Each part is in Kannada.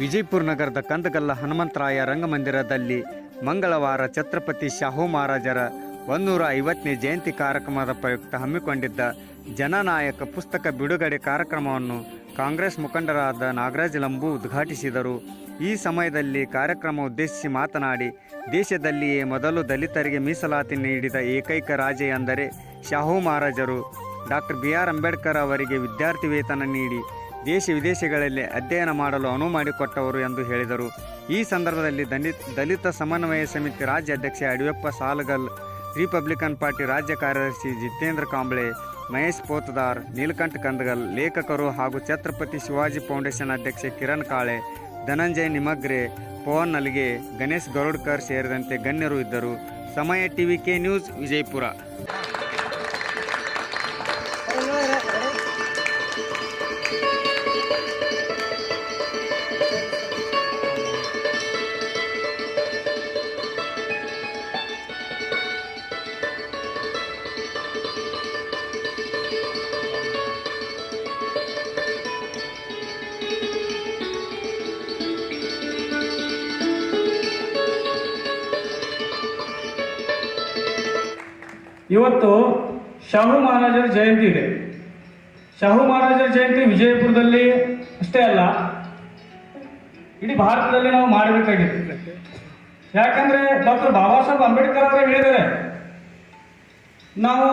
ವಿಜಯಪುರ ನಗರದ ಕಂದಗಲ್ಲ ಹನುಮಂತರಾಯ ರಂಗಮಂದಿರದಲ್ಲಿ ಮಂಗಳವಾರ ಛತ್ರಪತಿ ಶಾಹು ಮಹಾರಾಜರ ಒಂದೂರ ಐವತ್ತನೇ ಜಯಂತಿ ಕಾರ್ಯಕ್ರಮದ ಪ್ರಯುಕ್ತ ಹಮ್ಮಿಕೊಂಡಿದ್ದ ಜನನಾಯಕ ಪುಸ್ತಕ ಬಿಡುಗಡೆ ಕಾರ್ಯಕ್ರಮವನ್ನು ಕಾಂಗ್ರೆಸ್ ಮುಖಂಡರಾದ ನಾಗರಾಜ್ ಲಂಬು ಉದ್ಘಾಟಿಸಿದರು. ಈ ಸಮಯದಲ್ಲಿ ಕಾರ್ಯಕ್ರಮ ಉದ್ದೇಶಿಸಿ ಮಾತನಾಡಿ, ದೇಶದಲ್ಲಿಯೇ ಮೊದಲು ದಲಿತರಿಗೆ ಮೀಸಲಾತಿ ನೀಡಿದ ಏಕೈಕ ರಾಜ ಎಂದರೆ ಶಾಹು ಮಹಾರಾಜರು. ಡಾಕ್ಟರ್ ಬಿ ಆರ್ ಅಂಬೇಡ್ಕರ್ ಅವರಿಗೆ ವಿದ್ಯಾರ್ಥಿ ವೇತನ ನೀಡಿ ದೇಶ ವಿದೇಶಗಳಲ್ಲಿ ಅಧ್ಯಯನ ಮಾಡಲು ಅನುವು ಮಾಡಿಕೊಟ್ಟವರು ಎಂದು ಹೇಳಿದರು. ಈ ಸಂದರ್ಭದಲ್ಲಿ ದಲಿತ ದಲಿತ ಸಮನ್ವಯ ಸಮಿತಿ ರಾಜ್ಯ ಅಧ್ಯಕ್ಷ ಯಡಿಯೂರಪ್ಪ ಸಾಲಗಲ್, ರಿಪಬ್ಲಿಕನ್ ಪಾರ್ಟಿ ರಾಜ್ಯ ಕಾರ್ಯದರ್ಶಿ ಜಿತೇಂದ್ರ ಕಾಂಬ್ಳೆ, ಮಹೇಶ್ ಪೋತದಾರ್, ನೀಲಕಂಠ ಕಂದಗಲ್, ಲೇಖಕರು ಹಾಗೂ ಛತ್ರಪತಿ ಶಿವಾಜಿ ಫೌಂಡೇಶನ್ ಅಧ್ಯಕ್ಷ ಕಿರಣ್ ಕಾಳೆ, ಧನಂಜಯ್ ನಿಮಗ್ರೆ, ಪವನ್ ನಲ್ಗೆ, ಗಣೇಶ್ ಗರುಡ್ಕರ್ ಸೇರಿದಂತೆ ಗಣ್ಯರು ಇದ್ದರು. ಸಮಯ ಟಿವಿ ಕೆ ನ್ಯೂಸ್ ವಿಜಯಪುರ. ಇವತ್ತು ಶಾಹು ಮಹಾರಾಜರ ಜಯಂತಿ ಇದೆ. ಶಾಹು ಮಹಾರಾಜರ ಜಯಂತಿ ವಿಜಯಪುರದಲ್ಲಿ ಅಷ್ಟೇ ಅಲ್ಲ, ಇಡೀ ಭಾರತದಲ್ಲಿ ನಾವು ಮಾಡಬೇಕಾಗಿತ್ತು ಯಾಕಂದ್ರೆ ಡಾಕ್ಟರ್ ಬಾಬಾ ಸಾಹೇಬ್ ಅಂಬೇಡ್ಕರ್ ಅವರೇ ಹೇಳಿದ್ದಾರೆ, ನಾವು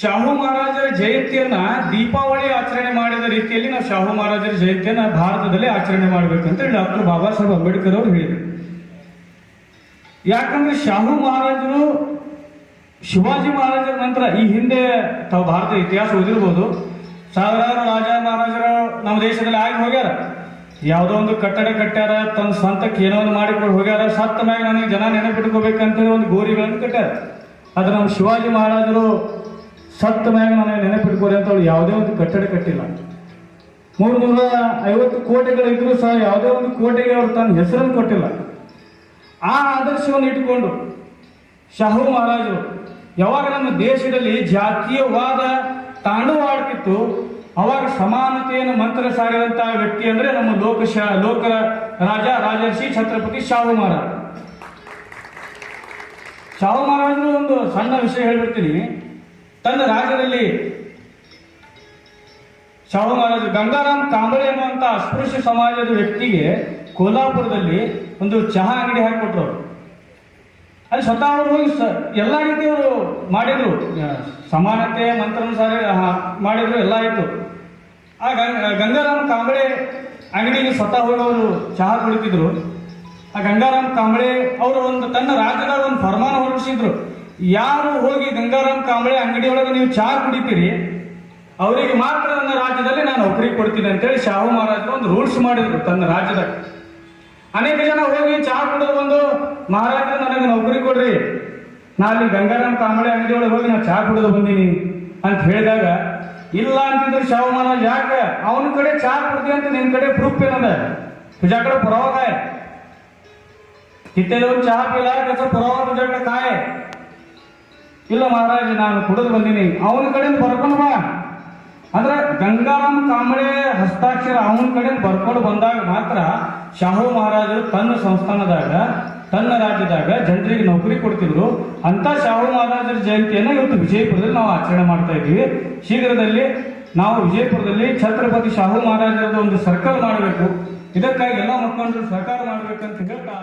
ಶಾಹು ಮಹಾರಾಜರ ಜಯಂತಿಯನ್ನ ದೀಪಾವಳಿ ಆಚರಣೆ ಮಾಡಿದ ರೀತಿಯಲ್ಲಿ ನಾವು ಶಾಹು ಮಹಾರಾಜರ ಜಯಂತಿಯನ್ನ ಭಾರತದಲ್ಲಿ ಆಚರಣೆ ಮಾಡಬೇಕಂತ ಹೇಳಿ ಡಾಕ್ಟರ್ ಬಾಬಾ ಸಾಹೇಬ್ ಅಂಬೇಡ್ಕರ್ ಅವರು ಹೇಳಿದರು. ಯಾಕಂದ್ರೆ ಶಾಹು ಮಹಾರಾಜರು ಶಿವಾಜಿ ಮಹಾರಾಜರ ನಂತರ ಈ ಹಿಂದೆ ತಾವು ಭಾರತ ಇತಿಹಾಸ ಓದಿರ್ಬೋದು, ಸಾವಿರಾರು ರಾಜ ಮಹಾರಾಜರು ನಮ್ಮ ದೇಶದಲ್ಲಿ ಆಗಿ ಹೋಗ್ಯಾರ. ಯಾವುದೋ ಒಂದು ಕಟ್ಟಡ ಕಟ್ಟ್ಯಾರ, ತನ್ನ ಸ್ವಂತಕ್ಕೆ ಏನೋ ಒಂದು ಮಾಡಿಕೊಂಡು ಹೋಗ್ಯಾರ. ಸತ್ತ ಮ್ಯಾಗ ನನಗೆ ಜನ ನೆನಪಿಟ್ಕೋಬೇಕಂತೇಳಿ ಒಂದು ಗೋರಿಗಳನ್ನು ಕಟ್ಟ್ಯಾರ. ಆದ್ರೆ ನಮ್ಮ ಶಿವಾಜಿ ಮಹಾರಾಜರು ಸತ್ತ ಮ್ಯಾಗ ನನಗೆ ನೆನಪಿಟ್ಕೋರಿ ಅಂತ ಅವ್ರು ಯಾವುದೇ ಒಂದು ಕಟ್ಟಡ ಕಟ್ಟಿಲ್ಲ. ಮೂರು ನೂರ ಐವತ್ತು ಕೋಟೆಗಳಿದ್ರು ಸಹ ಯಾವುದೇ ಒಂದು ಕೋಟೆಗೆ ಅವರು ತನ್ನ ಹೆಸರನ್ನು ಕೊಟ್ಟಿಲ್ಲ. ಆ ಆದರ್ಶವನ್ನು ಇಟ್ಟುಕೊಂಡು ಶಾಹು ಮಹಾರಾಜರು ಯಾವಾಗ ನಮ್ಮ ದೇಶದಲ್ಲಿ ಜಾತೀಯವಾದ ತಾಂಡವಾಡ್ತಿತ್ತು, ಅವಾಗ ಸಮಾನತೆಯನ್ನು ಮಂತ್ರ ಸಾರಿದಂತಹ ವ್ಯಕ್ತಿ ಅಂದ್ರೆ ನಮ್ಮ ಲೋಕಶ ಲೋಕ ರಾಜ ರಾಜರ್ಷಿ ಛತ್ರಪತಿ ಶಾಹು ಮಹಾರಾಜ. ಶಾಹು ಮಹಾರಾಜರು ಒಂದು ಸಣ್ಣ ವಿಷಯ ಹೇಳ್ಬಿಡ್ತೀನಿ. ತನ್ನ ರಾಜ್ಯದಲ್ಲಿ ಶಾಹು ಮಹಾರಾಜ ಗಂಗಾರಾಮ್ ಕಾಂಬಳೆ ಅನ್ನುವಂತ ಅಸ್ಪೃಶ್ಯ ಸಮಾಜದ ವ್ಯಕ್ತಿಗೆ ಕೋಲ್ಹಾಪುರದಲ್ಲಿ ಒಂದು ಚಹಾ ಅಂಗಡಿ ಹಾಕಿಕೊಟ್ರು ಅಲ್ಲಿ ಸ್ವತಃ ಅವರು ಹೋಗಿ ಸ ಎಲ್ಲ ರೀತಿಯವರು ಮಾಡಿದರು. ಸಮಾನತೆ ಮಂತ್ರಾನುಸಾರ ಮಾಡಿದರು ಮಾಡಿದ್ರು ಎಲ್ಲ ಆಯಿತು. ಆ ಗಂಗ ಗಂಗಾರಾಮ್ ಕಾಂಬಳೆ ಅಂಗಡಿಗೆ ಸ್ವತಃ ಹೋಗಿ ಅವರು ಚಹಾ ಕುಡಿತಿದ್ರು. ಆ ಗಂಗಾರಾಮ್ ಕಾಂಬಳೆ ಅವರು ಒಂದು ತನ್ನ ರಾಜ್ಯದಾಗ ಒಂದು ಫರ್ಮಾನ ಹೊರಡಿಸಿದ್ರು. ಯಾರು ಹೋಗಿ ಗಂಗಾರಾಮ್ ಕಾಂಬಳೆ ಅಂಗಡಿಯೊಳಗೆ ನೀವು ಚಹಾ ಕುಡಿತೀರಿ ಅವರಿಗೆ ಮಾತ್ರ ನನ್ನ ರಾಜ್ಯದಲ್ಲಿ ನಾನು ನೌಕರಿ ಕೊಡ್ತೀನಿ ಅಂತೇಳಿ ಶಾಹು ಮಹಾರಾಜರು ಒಂದು ರೂಲ್ಸ್ ಮಾಡಿದ್ರು ತನ್ನ ರಾಜ್ಯದಾಗ. ಅನೇಕ ಜನ ಹೋಗಿ ಚಹಾ ಕುಡಿದು ಬಂದು, ಮಹಾರಾಜ, ನನಗೆ ನೌಕರಿ ಕೊಡ್ರಿ. ನಾ ಅಲ್ಲಿ ಗಂಗಾರಾಮ್ ಕಾಮಳೆ ಅಂಗಡಿ ಒಳಗೆ ಹೋಗಿ ನಾ ಚಹಾ ಕುಡಿದು ಬಂದೀನಿ. ಅಂತ ಹೇಳಿದಾಗ, ಇಲ್ಲ ಅಂತಂದ್ರೆ ಶವಮಾನ ಯಾಕೆ? ಅವನ ಕಡೆ ಚಹಾ ಕುಡ್ದಿ ಅಂತ ನಿನ್ ಕಡೆ ಪ್ರೂಫ್ ಏನದ? ತುಜಾಕಡೆ ಕಾಯ ಕಿತ್ತೆಲ್ಲವರು ಚಹಾ ಪೀಲ ಕಸ ಪುರಾವ ತುಜಾಕಡೆ ಕಾಯ. ಇಲ್ಲ ಮಹಾರಾಜ, ನಾನು ಕುಡಿದು ಬಂದೀನಿ. ಅವನ ಕಡೆ ಬರ್ಕೊಂಡು ಬಾ. ಅಂದ್ರೆ ಗಂಗಾರಾಮ್ ಕಾಂಬಳೆ ಹಸ್ತಾಕ್ಷರ ಅವನ ಕಡೆ ಬರ್ಕೊಂಡು ಬಂದಾಗ ಮಾತ್ರ ಶಾಹು ಮಹಾರಾಜರು ತನ್ನ ಸಂಸ್ಥಾನದಾಗ, ತನ್ನ ರಾಜ್ಯದಾಗ ಜನರಿಗೆ ನೌಕರಿ ಕೊಡ್ತಿದ್ರು. ಅಂತ ಶಾಹು ಮಹಾರಾಜರ ಜಯಂತಿಯನ್ನ ಇವತ್ತು ವಿಜಯಪುರದಲ್ಲಿ ನಾವು ಆಚರಣೆ ಮಾಡ್ತಾ ಇದ್ದೀವಿ. ಶೀಘ್ರದಲ್ಲಿ ನಾವು ವಿಜಯಪುರದಲ್ಲಿ ಛತ್ರಪತಿ ಶಾಹು ಮಹಾರಾಜರದ ಒಂದು ಸರ್ಕಲ್ ಮಾಡಬೇಕು. ಇದಕ್ಕಾಗಿ ಎಲ್ಲ ಮುಖಂಡರು ಸಹಕಾರ ಮಾಡಬೇಕಂತ ಹೇಳ್ತಾ